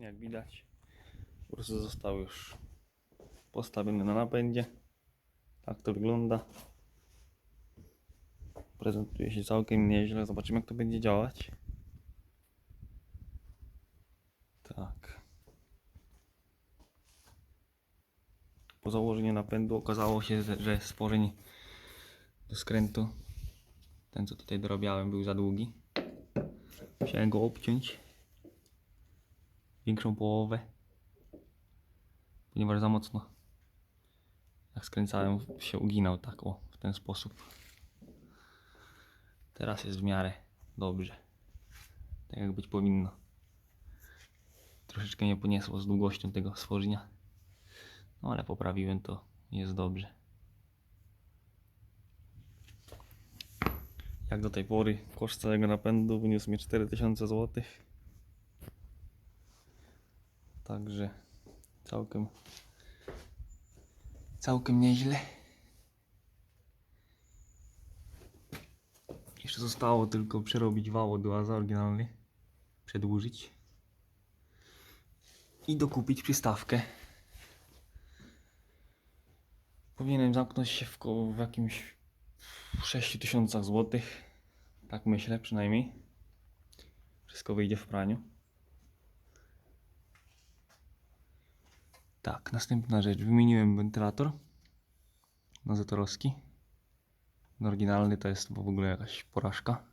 Jak widać, po prostu został już postawiony na napędzie. Tak to wygląda. Prezentuje się całkiem nieźle. Zobaczymy jak to będzie działać. Tak. Po założeniu napędu okazało się, że- sporzeń do skrętu, ten co tutaj dorabiałem, był za długi. Musiałem go obciąć. Większą połowę. Ponieważ za mocno jak skręcałem się uginał tak o w ten sposób. Teraz jest w miarę dobrze. Tak jak być powinno. Troszeczkę mnie poniesło z długością tego stworzenia. No ale poprawiłem to, jest dobrze. Jak do tej pory koszt całego napędu wyniósł mi 4000 zł. Także całkiem całkiem nieźle. Jeszcze zostało tylko przerobić wał od łaza oryginalny, przedłużyć i dokupić przystawkę. Powinienem zamknąć się w, w jakimś 6000 zł. Tak myślę przynajmniej. Wszystko wyjdzie w praniu. Tak, następna rzecz. Wymieniłem wentylator na Zetorowski. No, Oryginalny to jest w ogóle jakaś porażka.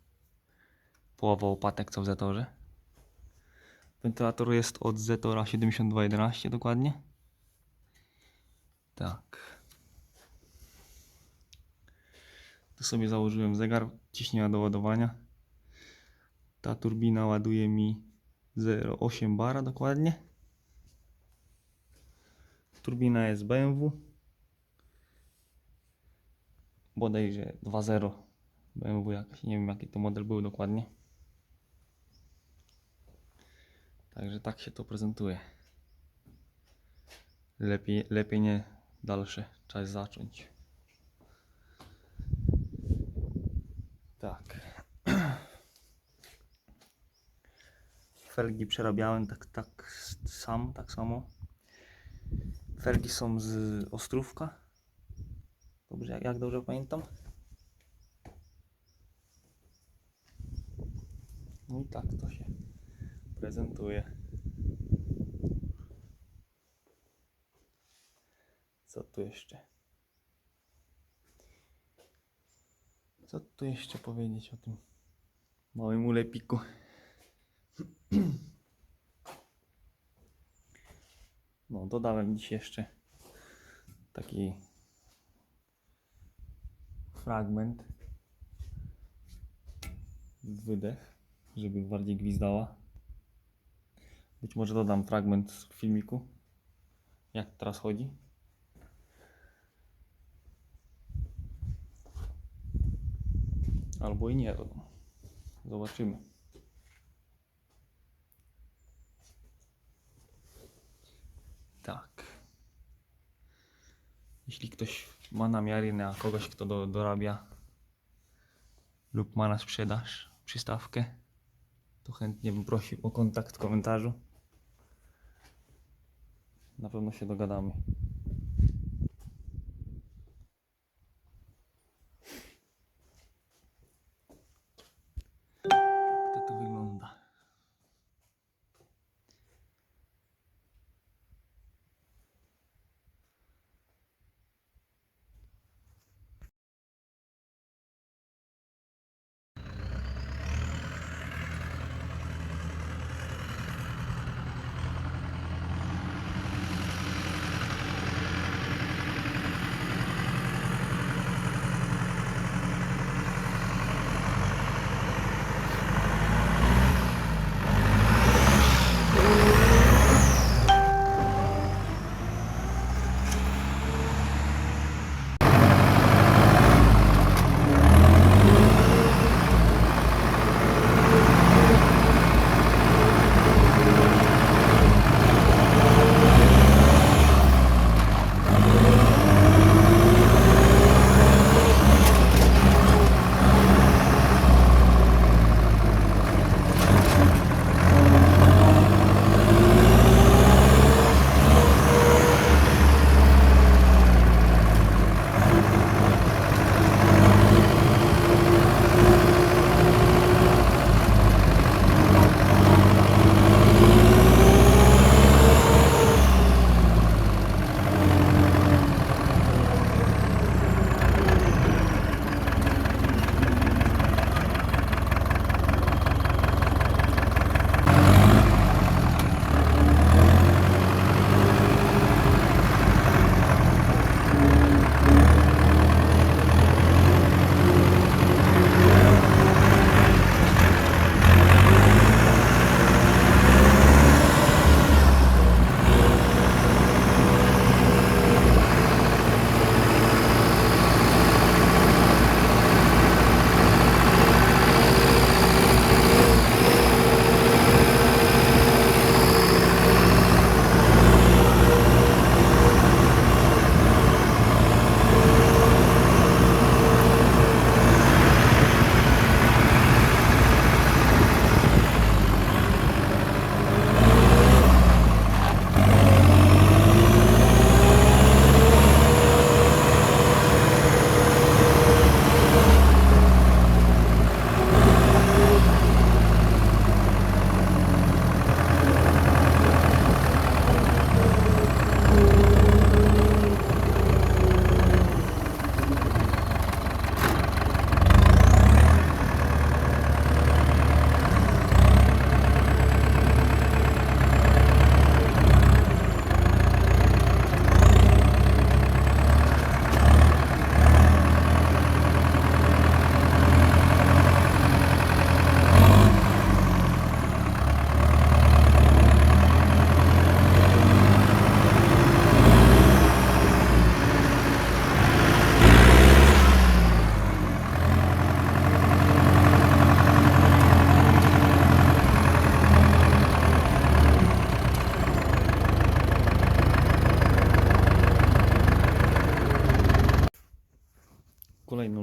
Połowa opatek co w Zetorze. Wentylator jest od Zetora 7211 dokładnie. Tak. Tu sobie założyłem zegar ciśnienia do ładowania. Ta turbina ładuje mi 0,8 bara dokładnie. Turbina jest BMW. Bodajże 2.0 BMW jakiś, nie wiem jaki to model był dokładnie. Także tak się to prezentuje. Lepiej, lepiej nie dalsze, czas zacząć. Tak. Felgi przerabiałem tak, tak sam, tak samo. Felgi są z Ostrówka. Dobrze, jak, jak dobrze pamiętam. No i tak to się prezentuje. Co tu jeszcze? Co tu jeszcze powiedzieć o tym małym ulepiku? No, dodałem dziś jeszcze taki fragment wydech, żeby bardziej gwizdała. Być może dodam fragment z filmiku, jak teraz chodzi. Albo i nie. Zobaczymy. Tak. Jeśli ktoś ma namiary na kogoś, kto do, dorabia lub ma na sprzedaż przystawkę, to chętnie bym prosił o kontakt w komentarzu. Na pewno się dogadamy.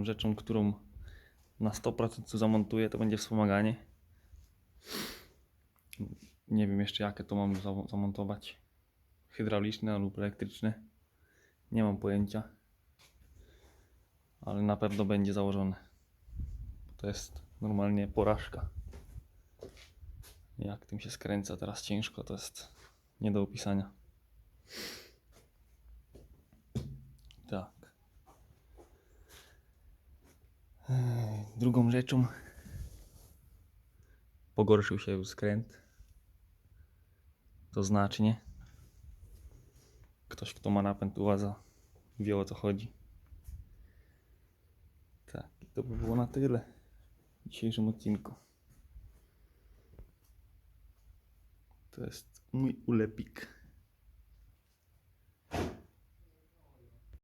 Rzeczą, którą na 100% tu zamontuję, to będzie wspomaganie. Nie wiem jeszcze jakie to mam za- zamontować. Hydrauliczne lub elektryczne. Nie mam pojęcia. Ale na pewno będzie założone. To jest normalnie porażka. Jak tym się skręca teraz ciężko, to jest nie do opisania. Tak. Drugą rzeczą pogorszył się skręt. To znacznie. Ktoś, kto ma napęd ułaza, wie o co chodzi. Tak, to by było na tyle w dzisiejszym odcinku. To jest mój ulepik.